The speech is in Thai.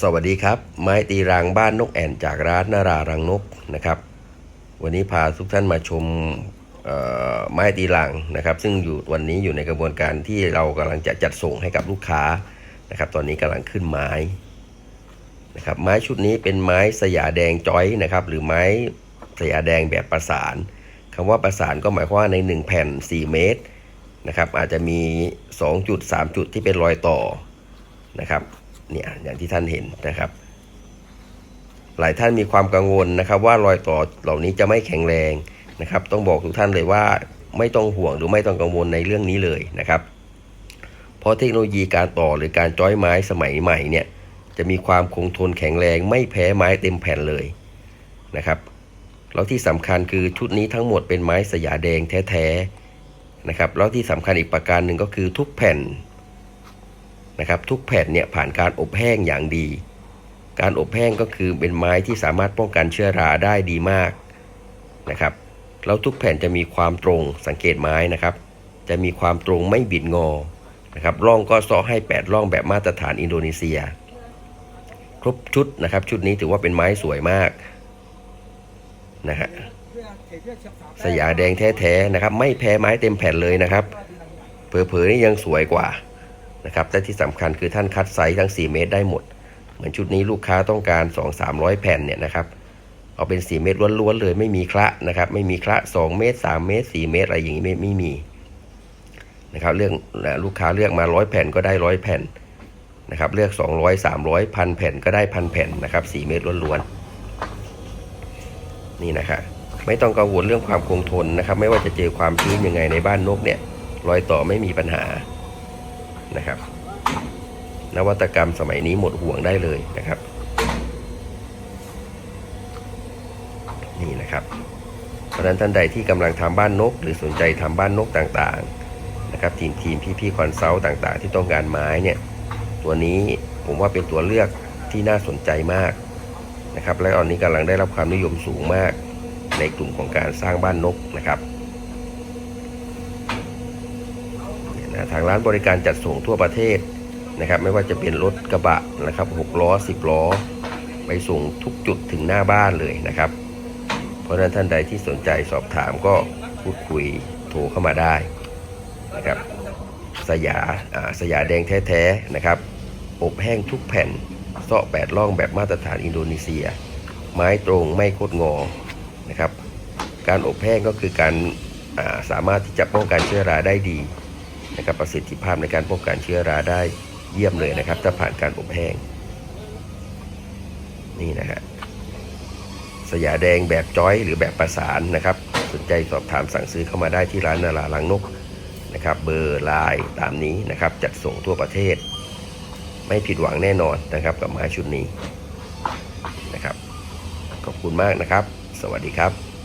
สวัสดีครับ ไม้ตีรังบ้านนกแอ่นจากร้านนารารังนกนะครับ วันนี้พาทุกท่านมาชมไม้ตีรังนะครับ ซึ่งอยู่วันนี้อยู่ในกระบวนการที่เรากำลังจะจัดส่งให้กับลูกค้านะครับ ตอนนี้กำลังขึ้นไม้นะครับไม้ชุดนี้เป็นไม้สยาแดงจอยนะครับ หรือไม้สยาแดงแบบประสานคำว่าประสานก็หมายความว่าใน 1 แผ่น 4 เมตรนะครับ อาจจะมี 2 จุด 3 จุดที่เป็นรอยต่อนะครับ เนี่ยอย่างที่ท่านเห็นนะครับ หลายท่านมีความกังวลนะครับ ว่ารอยต่อเหล่านี้จะไม่แข็งแรงนะครับ ต้องบอกทุกท่านเลยว่าไม่ต้องห่วงหรือไม่ต้องกังวลในเรื่องนี้เลยนะครับ เพราะเทคโนโลยีการต่อหรือการจ้อยไม้สมัยใหม่เนี่ยจะมีความคงทนแข็งแรง ไม่แพ้ไม้เต็มแผ่นเลยนะครับแล้วที่สำคัญคือชุดนี้ทั้งหมดเป็นไม้สยาแดงแท้ๆนะครับแล้วที่สำคัญอีกประการหนึ่งก็คือทุกแผ่น นะครับทุกแผ่นเนี่ยผ่านการอบแห้งอย่างดี การอบแห้งก็คือเป็นไม้ที่สามารถป้องกันเชื้อราได้ดีมากนะครับแล้วทุกแผ่นจะมีความตรงสังเกตไม้นะครับ จะมีความตรงไม่บิดงอนะครับร่องก็ซ้อให้ 8 ร่องแบบมาตรฐานอินโดนีเซีย ครบชุดนะครับ ชุดนี้ถือว่าเป็นไม้สวยมากนะฮะสยาแดงแท้ๆนะครับ ไม่แพ้ไม้เต็มแผ่นเลยนะครับเผลอๆนี่ยังสวยกว่า นะครับและที่สำคัญคือท่านคัดไซส์ทั้ง 4 เมตรได้หมด เหมือนชุดนี้ลูกค้าต้องการ 2 300 แผ่นเนี่ยนะครับเอาเป็น 4 เมตรล้วนๆเลยไม่มีคละนะครับไม่มีคละ2 เมตร 3 เมตร 4 เมตรอะไรอย่างนี้ไม่ไม่มีนะครับเลือกลูกค้าเลือกมา 100 แผ่นก็ได้ 100 แผ่นนะครับเลือก 200 300พันแผ่นก็ได้พันแผ่นนะครับ4เมตรล้วนๆนี่นะครับไม่ต้องกังวลเรื่องความคงทนนะครับ ไม่ว่าจะเจอความชื้นยังไงในบ้านนกเนี่ยรอยต่อไม่มีปัญหา นะครับ นวัตกรรมสมัยนี้หมดห่วงได้เลยนะครับ นี่นะครับ เพราะนั้นท่านใดที่กำลังทำบ้านนก หรือสนใจทำบ้านนกต่างๆนะครับ ทีมทีมพี่ๆคอนซัลท์ต่างๆ ที่ต้องการไม้เนี่ยตัวนี้ผมว่าเป็นตัวเลือกที่น่าสนใจมากนะครับ และตอนนี้กำลังได้รับความนิยมสูงมากในกลุ่มของการสร้างบ้านนกนะครับ นะ ทางร้านบริการจัดส่งทั่วประเทศนะครับ ไม่ว่าจะเป็นรถกระบะนะครับ6ล้อ 10 ล้อ ไปส่งทุกจุดถึงหน้าบ้านเลยนะครับ เพราะฉะนั้นท่านใดที่สนใจสอบถามก็พูดคุยโทรเข้ามาได้นะครับสยาสยาแดงแท้ๆนะครับ อบแห้งทุกแผ่นเซาะแปดร่องแบบมาตรฐานอินโดนีเซีย ไม้ตรงไม่โคดงอนะครับ การอบแห้งก็คือการาสามารถที่จะป้องกันเชื้อราได้ดี นะครับประสิทธิภาพในการป้องกันเชื้อราได้เยี่ยมเลยนะครับ ถ้าผ่านการอบแห้ง นี่นะฮะสยาแดงแบบจอยหรือแบบประสานนะครับ สนใจสอบถามสั่งซื้อเข้ามาได้ที่ร้านนาราลังนกนะครับ เบอร์ไลน์ตามนี้นะครับ จัดส่งทั่วประเทศ ไม่ผิดหวังแน่นอนนะครับ กับไม้ชุดนี้นะครับ ขอบคุณมากนะครับ สวัสดีครับ